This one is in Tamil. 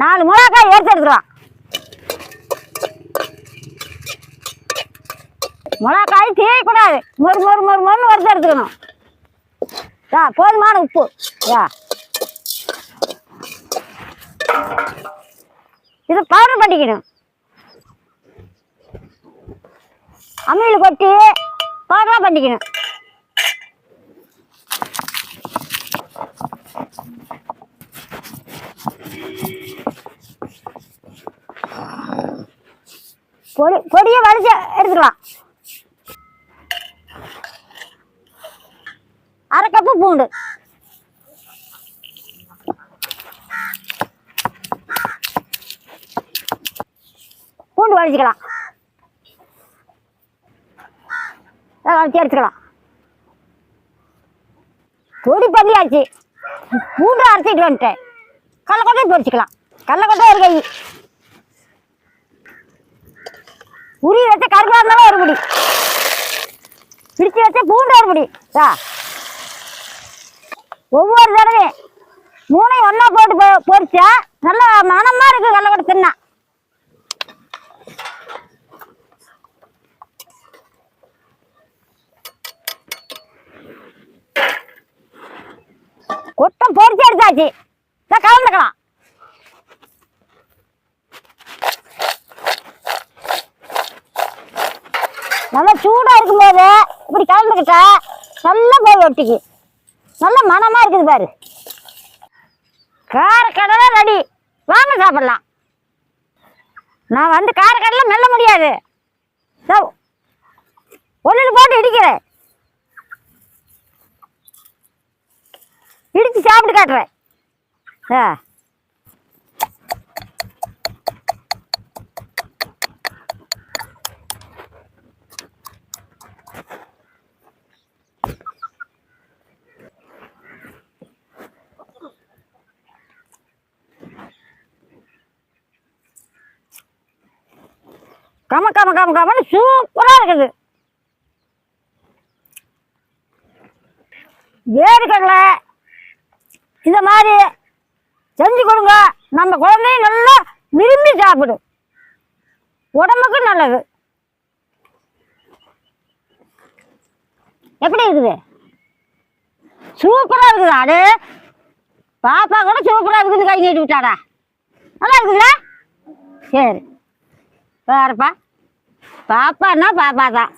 நாலு மிளகாய் எடுத்து எடுத்துக்கலாம். மிளகாய் தீயக்கூடாது. மொறு மொறு மொறு மொறுன்னு வறுத்து எடுத்துக்கணும். யா போதுமான உப்பு. யா. இது பவுடர் பண்ணிக்கணும். அம்மியில் கொட்டி பவுடராக பண்ணிக்கணும். பொடி பொடியை வலிச்சு எடுத்துக்கலாம். அரை கப்பு பூண்டு. பூண்டு வலிச்சுக்கலாம் வலிச்சு எடுத்துக்கலாம். பொடி பள்ளியாச்சு பூண்டு அரைச்சிட்டு வந்துட்டேன். கடலக்கொட்டையும் பொரிச்சுக்கலாம் கடலக்கொட்டை ஒரு கை. உரி வச்ச கருப்பா இருந்தாலும் ஒரு முடி பிடிச்சி வச்ச பூண்டு ஒரு முடி ஒவ்வொரு தடவையும் மூணையும் ஒன்றா போட்டு பொறிச்சா பொரிச்சா நல்லா மனமா இருக்கு கடலக்கொட்டை தின்னா. கொட்டம் பொறிச்சு எடுத்தாச்சு. கலந்துக்கலாம். நல்லா சூடாக இருக்கும்போது இப்படி கலந்துக்கிட்டா நல்லா போய் ஒட்டிக்கு நல்ல மனமாக இருக்குது பாரு. காரக்கடலை ரெடி வாங்க சாப்பிட்லாம். நான் வந்து காரக்கடலை மெல்ல முடியாது. ஒன்றில் போட்டு இடிக்கிறேன் இடித்து சாப்பிட்டு காட்டுறேன். ஆ. கம கம கம கமன்னு சூப்பராக இருக்குது. வேர்க்கடலை இந்த மாதிரி செஞ்சு கொடுங்க. நம்ம குழந்தையும் நல்லா விரும்பி சாப்பிடும். உடம்புக்கு நல்லது. எப்படி இருக்குது? சூப்பராக இருக்குது. அது பாப்பா கூட சூப்பராக இருக்குது கை நீட்டி விட்டாடா. நல்லா இருக்குதுல்ல சரி. வேறப்பா பாப்பான்னா பாப்பா தான்